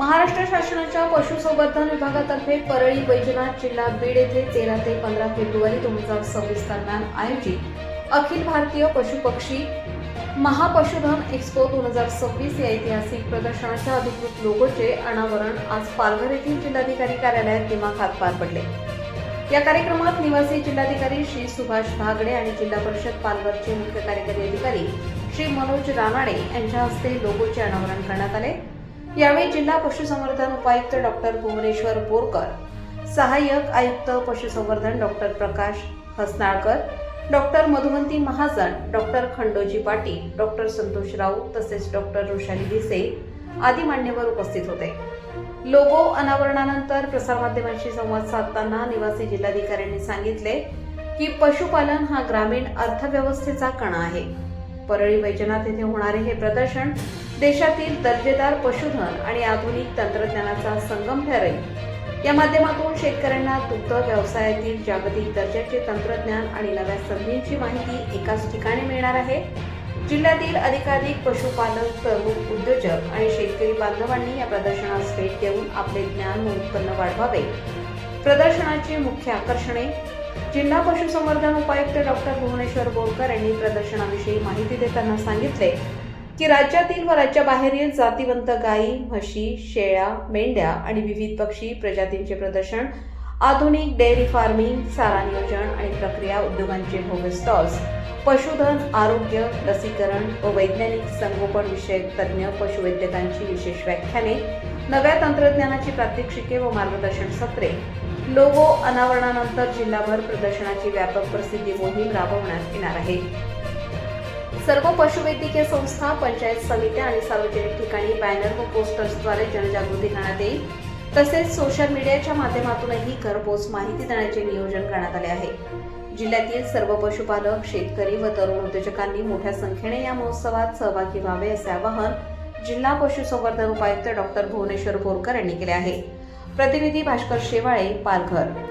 महाराष्ट्र शासनाच्या पशुसंवर्धन विभागातर्फे परळी वैजनाथ जिल्हा बीड येथे तेरा ते पंधरा फेब्रुवारी दोन हजार सव्वीस दरम्यान आयोजित अखिल भारतीय पशुपक्षी महापशुधन एक्स्पो दोन हजार सव्वीस या ऐतिहासिक प्रदर्शनाच्या अधिकृत लोगोचे अनावरण आज पालघर येथील जिल्हाधिकारी कार्यालयात दिमाखात पार पडले. या कार्यक्रमात निवासी जिल्हाधिकारी श्री सुभाष भागडे आणि जिल्हा परिषद पालघरचे मुख्य कार्यकारी अधिकारी श्री मनोज रानाडे यांच्या हस्ते लोगोचे अनावरण करण्यात आले. यावेळी जिल्हा पशुसंवर्धन उपायुक्त डॉक्टर भुवनेश्वर बोरकर सहाय्यक आयुक्त पशुसंवर्धन doctor Prakash Hasnalkar doctor Madhuvanti Mahajan doctor Khandoji Patil doctor Santosh Raut तसेच डॉक्टर ऋषाली भिसे आदी मान्यवर उपस्थित होते. लोगो अनावरणानंतर प्रसारमाध्यमांशी संवाद साधताना निवासी जिल्हाधिकाऱ्यांनी सांगितले की पशुपालन हा ग्रामीण अर्थव्यवस्थेचा कणा आहे. परळी वैजनाथ येथे होणारे हे प्रदर्शन देशातील दर्जेदार पशुधन आणि आधुनिक तंत्रज्ञानाचा संगम ठरेल. या माध्यमातून शेतकऱ्यांना दुग्ध व्यवसायातील जागतिक दर्जाचे तंत्रज्ञान आणि नव्या संधींची माहिती एकाच ठिकाणी मिळणार आहे. जिल्ह्यातील अधिकाधिक पशुपालक प्रमुख उद्योजक आणि शेतकरी बांधवांनी या प्रदर्शनास भेट देऊन आपले ज्ञान व उत्पन्न वाढवावे. प्रदर्शनाची मुख्य आकर्षणे जिल्हा पशुसंवर्धन उपायुक्त डॉक्टर भुवनेश्वर बोरकर यांनी प्रदर्शनाविषयी माहिती देताना सांगितले. की राज्यातील व राज्याबाहेरील जातीवंत गायी म्हशी शेळ्या मेंढ्या आणि विविध पक्षी प्रजातींचे प्रदर्शन आधुनिक डेअरी फार्मिंग चारा नियोजन आणि प्रक्रिया उद्योगांचे भोग स्टॉल्स पशुधन आरोग्य लसीकरण व वैज्ञानिक संगोपन विषयक तज्ज्ञ पशुवैद्यकांची विशेष व्याख्याने नव्या तंत्रज्ञानाची प्रात्यक्षिके व मार्गदर्शन सत्रे लोगो अनावरणानंतर जिल्हाभर प्रदर्शनाची व्यापक प्रसिद्धी मोहीम राबवण्यात येणार आहे. सर्व पशुवैद्यकीय संस्था पंचायत समित्या आणि सार्वजनिक ठिकाणी बॅनर व पोस्टर्सद्वारे जनजागृती करण्यात येईल. तसेच सोशल मीडियाच्या माध्यमातूनही घरपोच माहिती देण्याचे नियोजन करण्यात आले आहे. जिल्ह्यातील सर्व पशुपालक शेतकरी व तरुण उद्योजकांनी मोठ्या संख्येने या महोत्सवात सहभागी व्हावे असे आवाहन जिल्हा पशुसंवर्धन उपायुक्त डॉक्टर भुवनेश्वर बोरकर यांनी केले आहे. प्रतिनिधी भास्कर शेवाळे पालघर.